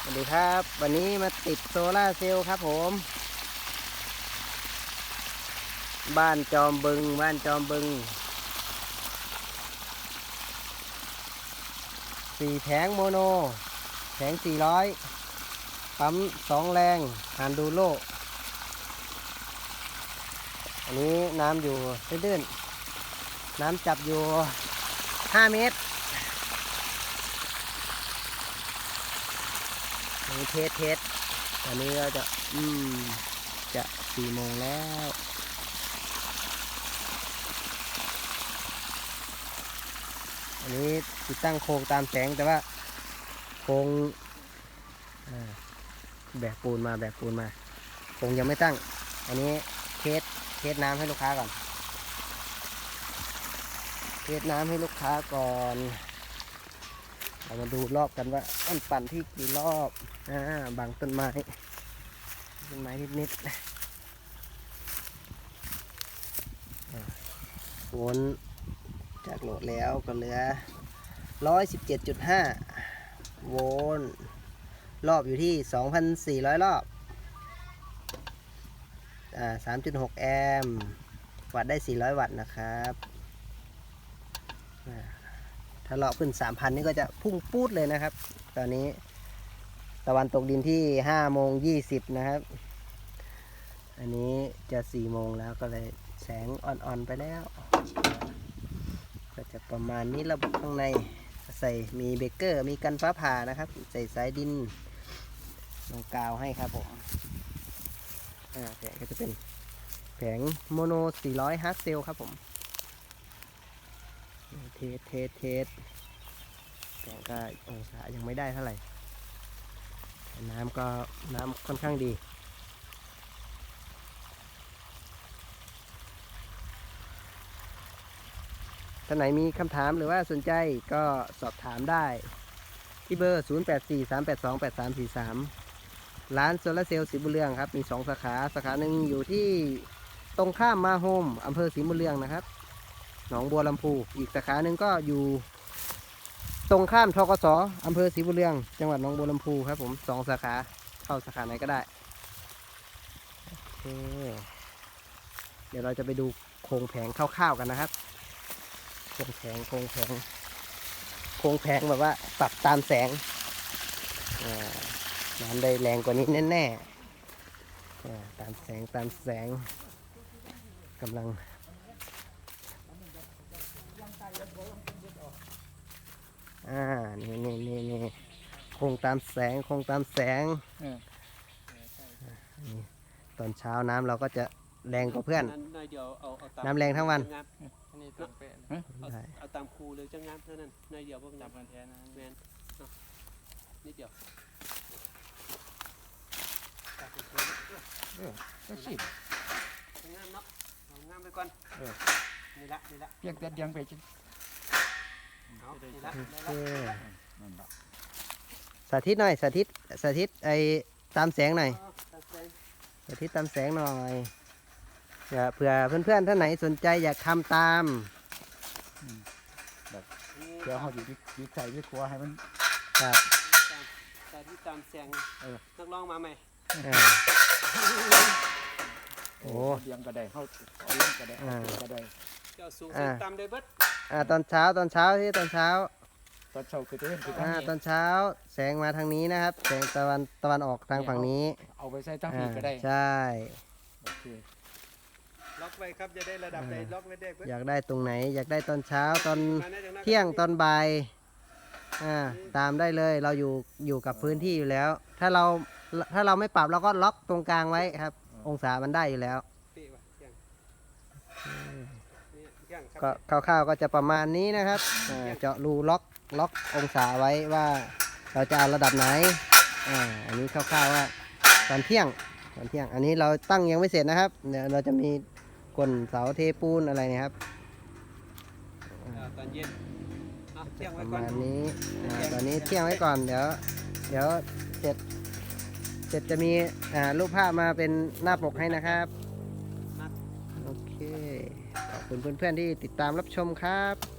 สวัสดีครับ วันนี้มาติดโซล่าเซลล์ครับผม บ้านจอมบึง บ้านจอมบึงสี่แผงโมโน แผงสี่ร้อยปั๊มสองแรงฮานดูโล อันนี้น้ำอยู่ตื้นๆ น้ำจับอยู่ห้าเมตร นนี้เทสเทสตอนนี้ก็จะ อืม จะสี่โมงแล้วอันนี้ติดตั้งโครงตามแสงแต่ว่าโครงแบกปูนมาแบกปูนมาโครงยังไม่ตั้ง อันนี้เทสเทสน้ำให้ลูกค้าก่อนเทสน้ำให้ลูกค้าก่อนเรามาดูรอบกันว่าอันปั่นที่กี่รอบ อ่าบางต้นไม้ต้นไม้นิดๆอ่าวนจากโหลดแล้วก็เหลือ 117.5 โวลต์รอบอยู่ที่ 2,400 รอบ อ่า 3.6 แอมป์ วัตต์ได้ 400 วัตต์นะครับถ้าเลาะขึ้น 3,000 นี่ก็จะพุ่งปูดเลยนะครับ ตอนนี้ ตะวันตกดินที่5โมง20นะครับ อันนี้จะ4โมงแล้วก็เลยแสงอ่อนๆไปแล้ว ก็จะประมาณนี้ระบบข้างในใส่มีเบเกอร์มีกันฟ้าผ่านะครับ ใส่สายดินลงกาวให้ครับผมอ่าแผงก็จะเป็นแผงโมโน 400ฮาร์ดเซลครับผม เทสเทสเทสแต่ก็องศายังไม่ได้เท่าไหร่ น้ำก็น้ำค่อนข้างดีท่านไหนมีคำถามหรือว่าสนใจก็สอบถามได้ ที่เบอร์ 0843828343 ร้านโซลาร์เซลล์สีบุเรืองครับ มี 2 สาขา สาขาหนึ่งอยู่ที่ตรงข้ามมาโฮมอำเภอสีบุเรืองนะครับ หนองบัวลำพู อีกสาขาหนึ่งก็อยู่ ตรงข้ามทกสอำเภอศรีบุญเรือง จังหวัดหนองบัวลำพูครับผมสองสาขาเข้าสาขาไหนก็ได้โอเคเดี๋ยวเราจะไปดูโครงแผงคร่าวๆกันนะครับโครงแผงโครงแผงโครงแผงแบบว่าปรับตามแสงน้ำได้แรงกว่านี้แน่ๆตามแสงตามแสงกำลัง อ่า นี่นี่นี่นี่คงตามแสง คงตามแสงเออนี่ตอนเช้าน้ำเราก็จะแรงกว่าเพื่อน นั้นหน่อยเดียวเอาเอาตามน้ำแรงทั้งวันจังามอันนี้ตามเป๊ะนะเอาได้เอาตามครูเลยจังงามเท่านั้นหน่อยเดียวพวกตานั้มนกันแท้นะแมนเอานิดเดียวตามครูเลยเออก็สิจังงามเนาะเอางามไปก่อนเออ นี่ละนี่ละเพียงแต่เดียังไปจังเอานี่ละ โอได้เคละนั่นละสาธิตหน่อยสาธิตสาธิตไอตามแสงหน่อยเอาตามแสงสาธิตตามแสงหน่อยเผื่อเผื่อเพื่อนๆท่านไหนสนใจอยากทำตามนี่เดี๋ยวเขาอยู่ที่ที่ใส่ที่ครัวให้มันครับตามตามที่ตามแสงเออนักร้องมาใหม่อ่าโอ้เดียงก็ได้เขาเอาเล่นก็ได้เอาอ่า Dạ, ตัวก็ได้เจ้าสูงอ่าสุดตามได้เบิด อ่าตอนเช้าตอนเช้าที่ตอนเช้าตอนเช้าคือจะเห็นคือทางอ่านี้ตอนเช้าแสงมาทางนี้นะครับ แสงตะวันตะวันออกทางฝั่งนี้เอาไปใส่ตั้งอ่าผีก็ได้ใช่ โอเคล็อกไว้ครับจะได้ระดับใดล็อกไว้ได้เบิดอยากได้ตรงไหน อยากได้ตอนเช้าตอนมาแน่จังนะเที่ยงตอนบ่ายอ่าตามได้เลยเราอยู่อยู่กับพื้นที่อยู่แล้ว ถ้าเราถ้าเราไม่ปรับเราก็ล็อกตรงกลางไว้ครับ องศามันได้อยู่แล้วเป๊ะว่ะเที่ยงนี่เที่ยงครับ ก็คร่าวๆก็จะประมาณนี้นะครับอ่าเจาะรูล็อกล็อกองศาไว้ว่าเราจะเอาระดับไหนอ่าอันนี้คร่าวๆว่าตอนเที่ยงตอนเที่ยง อันนี้เราตั้งยังไม่เสร็จนะครับเดี๋ยวเราจะมีกลนเสาเทปูนอะไรเนะครับอ่าตอนเย็นเอาเที่ยงปไว้ระก่อนมาณนี้อ่าตอนนี้เที่ยงไว้ก่อนเดี๋ยวเดี๋ยวเสร็จเสร็จจะมีอ่ารูปภาพมาเป็นหน้าปกให้นะครับโอเคขอบ คุณเพื่อนๆที่ติดตามรับชมครับ